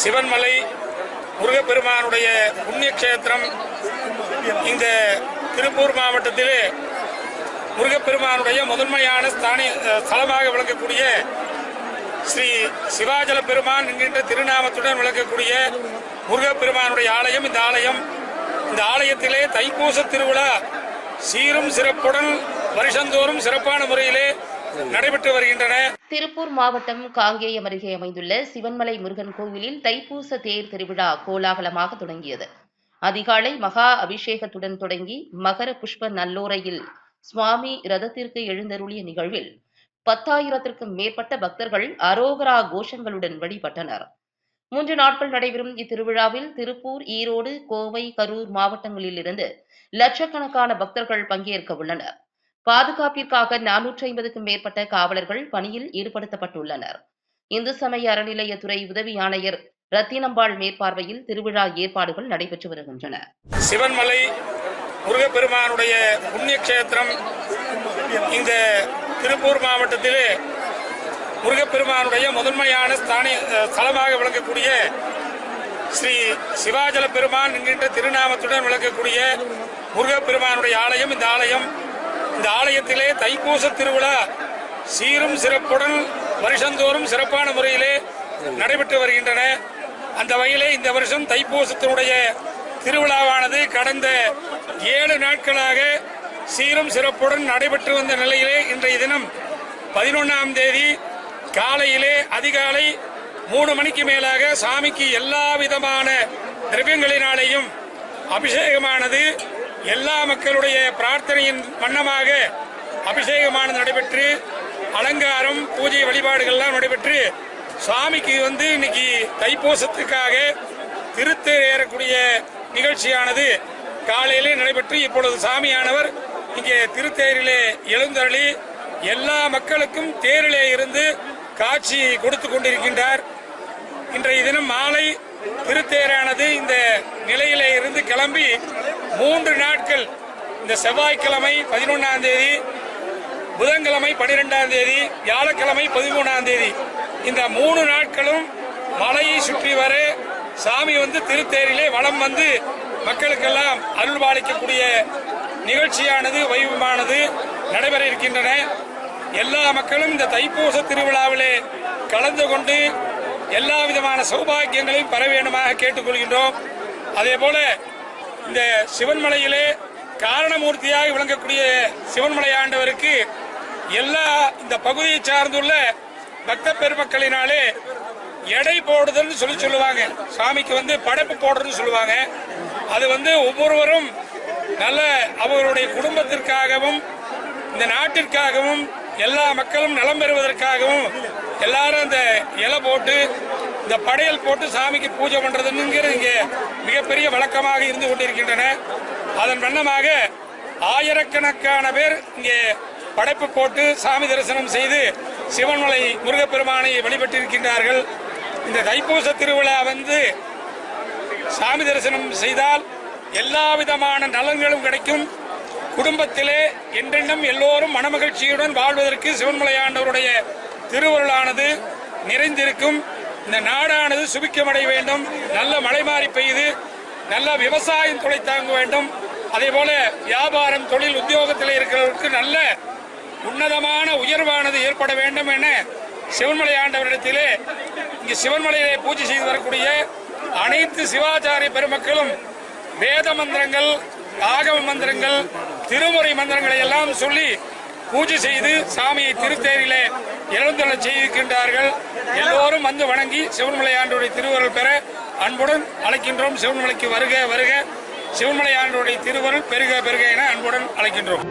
சிவன்மலை முருகப்பெருமானுடைய புண்ணிய கஷேத்திரம் இந்த திருப்பூர் மாவட்டத்திலே முருகப்பெருமானுடைய முதன்மையான ஸ்தானி ஸ்தலமாக விளங்கக்கூடிய ஸ்ரீ சிவாஜல பெருமான் என்கின்ற திருநாமத்துடன் விளங்கக்கூடிய முருகப்பெருமானுடைய ஆலயம். இந்த ஆலயம் இந்த ஆலயத்திலே தைப்பூச திருவிழா சீரும் சிறப்புடன் வருஷந்தோறும் சிறப்பான முறையிலே நடைபெற்று வருகின்றன. திருப்பூர் மாவட்டம் காங்கேயம் அருகே அமைந்துள்ள சிவன்மலை முருகன் கோவிலில் தைப்பூச தேர் திருவிழா கோலாகலமாக தொடங்கியது. அதிகாலை மகா அபிஷேகத்துடன் தொடங்கி மகர புஷ்ப நல்லோரையில் சுவாமி ரதத்திற்கு எழுந்தருளிய நிகழ்வில் பத்தாயிரத்திற்கும் மேற்பட்ட பக்தர்கள் அரோகரா கோஷங்களுடன் வழிபட்டனர். மூன்று நாட்கள் நடைபெறும் இத்திருவிழாவில் திருப்பூர் ஈரோடு கோவை கரூர் மாவட்டங்களிலிருந்து லட்சக்கணக்கான பக்தர்கள் பங்கேற்க உள்ளனர். பாதுகாப்பிற்காக நானூற்றி ஐம்பதுக்கும் மேற்பட்ட காவலர்கள் பணியில் ஈடுபடுத்தப்பட்டுள்ளனர். இந்து சமய அறநிலையத்துறை உதவி ஆணையர் ரத்தினம்பாள் மேற்பார்வையில் திருவிழா ஏற்பாடுகள் நடைபெற்று வருகின்றன. சிவன்மலை முருகப்பெருமானுடைய புண்ணிய கஷேத்திரம் இந்த திருப்பூர் மாவட்டத்திலே முருகப்பெருமானுடைய முதன்மையான ஸ்தானி ஸ்தலமாக விளங்கக்கூடிய ஸ்ரீ சிவாஜல பெருமான் என்கின்ற திருநாமத்துடன் விளங்கக்கூடிய முருகப்பெருமானுடைய ஆலயம். இந்த ஆலயம் இந்த ஆலயத்திலே தைப்பூச திருவிழா சீரும் சிறப்புடன் வருஷந்தோறும் சிறப்பான முறையிலே நடைபெற்று வருகின்றன. அந்த வகையிலே இந்த வருஷம் தைப்பூசத்தினுடைய திருவிழாவானது கடந்த ஏழு நாட்களாக சீரும் சிறப்புடன் நடைபெற்று வந்த நிலையிலே இன்றைய தினம் பதினொன்றாம் தேதி காலையிலே அதிகாலை மூணு மணிக்கு மேலாக சாமிக்கு எல்லா விதமான திரவியங்களினாலேயும் அபிஷேகமானது எல்லா மக்களுடைய பிரார்த்தனையின் வண்ணமாக அபிஷேகமானது நடைபெற்று அலங்காரம் பூஜை வழிபாடுகள்லாம் நடைபெற்று சாமிக்கு வந்து இன்னைக்கு தைப்பூசத்துக்காக திருத்தேர் ஏறக்கூடிய நிகழ்ச்சியானது காலையிலே நடைபெற்று இப்பொழுது சாமியானவர் இங்கே திருத்தேரிலே எழுந்தருளி எல்லா மக்களுக்கும் தேரிலே இருந்து காட்சி கொடுத்து கொண்டிருக்கின்றார். இன்றைய தினம் மாலை திருத்தேரானது இந்த நிலையிலே இருந்து கிளம்பி மூன்று நாட்கள் இந்த செவ்வாய்க்கிழமை பதினொன்றாம் தேதி புதன்கிழமை பனிரெண்டாம் தேதி வியாழக்கிழமை பதிமூணாம் தேதி. இந்த மூணு நாட்களும் மலையை சுற்றி வர சாமி வந்து திருத்தேரிலே வலம் வந்து மக்களுக்கெல்லாம் அருள் பாலிக்கக்கூடிய நிகழ்ச்சியானது வைபமானது நடைபெற இருக்கின்றன. எல்லா மக்களும் இந்த தைப்பூச திருவிழாவிலே கலந்து கொண்டு எல்லா விதமான சௌபாகியங்களையும் பெற வேண்டுமாக கேட்டுக்கொள்கின்றோம். அதே போல இந்த சிவன்மலையிலே காரணமூர்த்தியாக விளங்கக்கூடிய சிவன்மலை ஆண்டவருக்கு எல்லா இந்த பகுதியை சார்ந்துள்ள பக்த பெருமக்களினாலே எடை போடுதல்னு சொல்லி சொல்லுவாங்க. சாமிக்கு வந்து படைப்பு போடுறதுன்னு சொல்லுவாங்க. அது வந்து ஒவ்வொருவரும் நல்ல அவர்களுடைய குடும்பத்திற்காகவும் இந்த நாட்டிற்காகவும் எல்லா மக்களும் நலம் பெறுவதற்காகவும் எல்லாரும் அந்த இலை போட்டு இந்த படையல் போட்டு சாமிக்கு பூஜை பண்றதுங்கிறது இங்கே மிகப்பெரிய வழக்கமாக இருந்து கொண்டிருக்கின்றன. அதன் வண்ணமாக ஆயிரக்கணக்கான பேர் இங்கே படைப்பு போட்டு சாமி தரிசனம் செய்து சிவன்மலை முருகப்பெருமானை வழிபட்டிருக்கின்றார்கள். இந்த தைப்பூச திருவிழா வந்து சாமி தரிசனம் செய்தால் எல்லா விதமான நலன்களும் கிடைக்கும். குடும்பத்திலே என்றென்றும் எல்லோரும் மனமகிழ்ச்சியுடன் வாழ்வதற்கு சிவன்மலையாண்டவருடைய திருவருளானது நிறைந்திருக்கும். இந்த நாடானது சுபிக்கமடைய வேண்டும். நல்ல மழை மாறி பெய்து நல்ல விவசாயம் துளை தாங்க வேண்டும். அதே போல வியாபாரம் தொழில் உத்தியோகத்தில் இருக்கிறவருக்கு நல்ல உன்னதமான உயர்வானது ஏற்பட வேண்டும் என சிவன்மலை ஆண்டவரிடத்திலே இங்கு சிவன்மலையிலே பூஜை செய்து வரக்கூடிய அனைத்து சிவாச்சாரிய பெருமக்களும் வேத மந்திரங்கள் ஆகம மந்திரங்கள் திருமுறை மந்திரங்களை எல்லாம் சொல்லி பூஜை செய்து சாமியை திருத்தேரிலே செய்து வருகின்றார்கள் எல்லோரும் வந்து வணங்கி சிவன்மலை ஆண்டுடைய திருவருள் பெற அன்புடன் அழைக்கின்றோம். சிவன்மலைக்கு வருக வருக. சிவன்மலை ஆண்டுடைய திருவருள் பெருக பெருக என அன்புடன் அழைக்கின்றோம்.